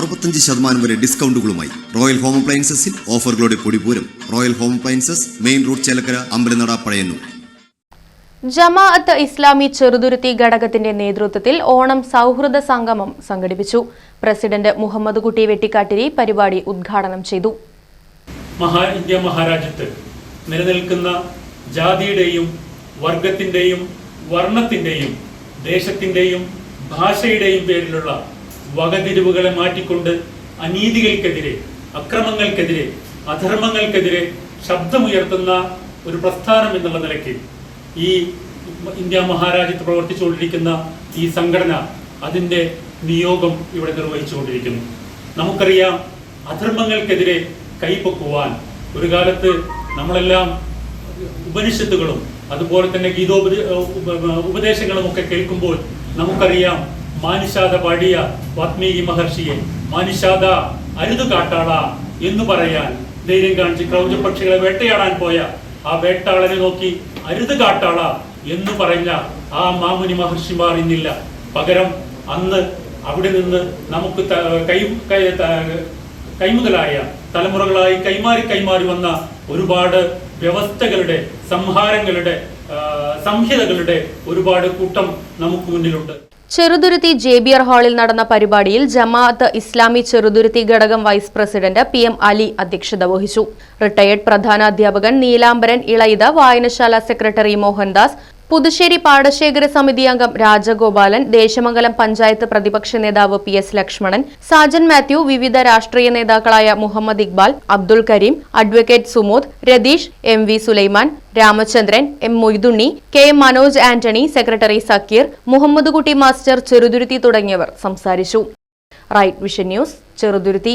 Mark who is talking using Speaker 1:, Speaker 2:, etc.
Speaker 1: അറുപത്തഞ്ച് ശതമാനം വരെ ഡിസ്കൗണ്ടുകളുമായി റോയൽ ഹോം അപ്ലയൻസസിൽ ഓഫറുകളുടെ പൊടിപൂരം royal home appliances main road Chelakkara Ambalanada Pazhayannur.
Speaker 2: Jamaat Islami Cheruthuruthy ഘടകത്തിന്റെ നേതൃത്വത്തിൽ ഓണം സൗഹൃദ സംഗമം സംഘടിപ്പിച്ചു. പ്രസിഡന്റ് മുഹമ്മദ് കുട്ടി വെട്ടിക്കാട്ടിരി പരിപാടി ഉദ്ഘാടനം ചെയ്തു.
Speaker 3: മഹാ ഇന്ത്യ മഹാരാജ്യത്ത് നിലനിൽക്കുന്ന ജാതിയുടെയും വർഗത്തിന്റെയും വർണത്തിന്റെയും ദേശത്തിന്റെയും ഭാഷയുടെയും പേരിലുള്ള വകതിരിവുകളെ മാറ്റിക്കൊണ്ട് അനീതികൾക്കെതിരെ അക്രമങ്ങൾക്കെതിരെ അധർമ്മങ്ങൾക്കെതിരെ ശബ്ദമുയർത്തുന്ന ഒരു പ്രസ്ഥാനം എന്നുള്ള നിലയ്ക്ക് ഈ ഇന്ത്യ മഹാരാജ്യത്ത് പ്രവർത്തിച്ചുകൊണ്ടിരിക്കുന്ന ഈ സംഘടന അതിന്റെ നിയോഗം ഇവിടെ നിർവഹിച്ചുകൊണ്ടിരിക്കുന്നു. നമുക്കറിയാം അധർമ്മങ്ങൾക്കെതിരെ കൈപ്പൊക്കുവാൻ ഒരു കാലത്ത് നമ്മളെല്ലാം ഉപനിഷത്തുകളും അതുപോലെ തന്നെ ഗീതോപദേ ഉപദേശങ്ങളും ഒക്കെ കേൾക്കുമ്പോൾ നമുക്കറിയാം മാനിഷാദ പാടിയ വാത്മീകി മഹർഷിയെ മാനിഷാദ അരുത് കാട്ടാള എന്ന് പറയാൻ ധൈര്യം കാണിച്ച് ക്രൗചപക്ഷികളെ വേട്ടയാടാൻ പോയ ആ വേട്ടാളനെ നോക്കി അരുത് കാട്ടാള എന്ന് പറഞ്ഞ ആ മാമുനി മഹർഷിമാർ ഇന്നില്ല. പകരം അന്ന് അവിടെ നിന്ന് നമുക്ക് കൈ കൈമുതലായ തലമുറകളായി കൈമാറി കൈമാറി വന്ന ഒരുപാട് വ്യവസ്ഥകളുടെ സംഹാരങ്ങളുടെ സംഹിതകളുടെ ഒരുപാട് കൂട്ടം നമുക്ക് മുന്നിലുണ്ട്.
Speaker 2: ചെറുതുരുത്തി ജേബിയർ ഹാളിൽ നടന്ന പരിപാടിയിൽ ജമാഅത്ത് ഇസ്ലാമി ചെറുതുരുത്തി ഘടകം vice president P M Ali അധ്യക്ഷത വഹിച്ചു. റിട്ടയേർഡ് പ്രധാന അധ്യാപകൻ നീലാംബരൻ ഇളയിത വായനശാല സെക്രട്ടറി മോഹൻദാസ് പുതുശ്ശേരി പാടശേഖര സമിതി അംഗം രാജഗോപാലൻ ദേശമംഗലം പഞ്ചായത്ത് പ്രതിപക്ഷ നേതാവ് പി എസ് ലക്ഷ്മണൻ സാജൻ മാത്യു വിവിധ രാഷ്ട്രീയ നേതാക്കളായ Muhammad Iqbal Abdul Karim advocate Sumod Ratheesh M V Sulaiman Ramachandran M Moythunni K M Manoj Antony secretary Sakir Muhammad Kutty master Cheruthuruthy തുടങ്ങിയവർ സംസാരിച്ചു. Right vision news Cheruthuruthy.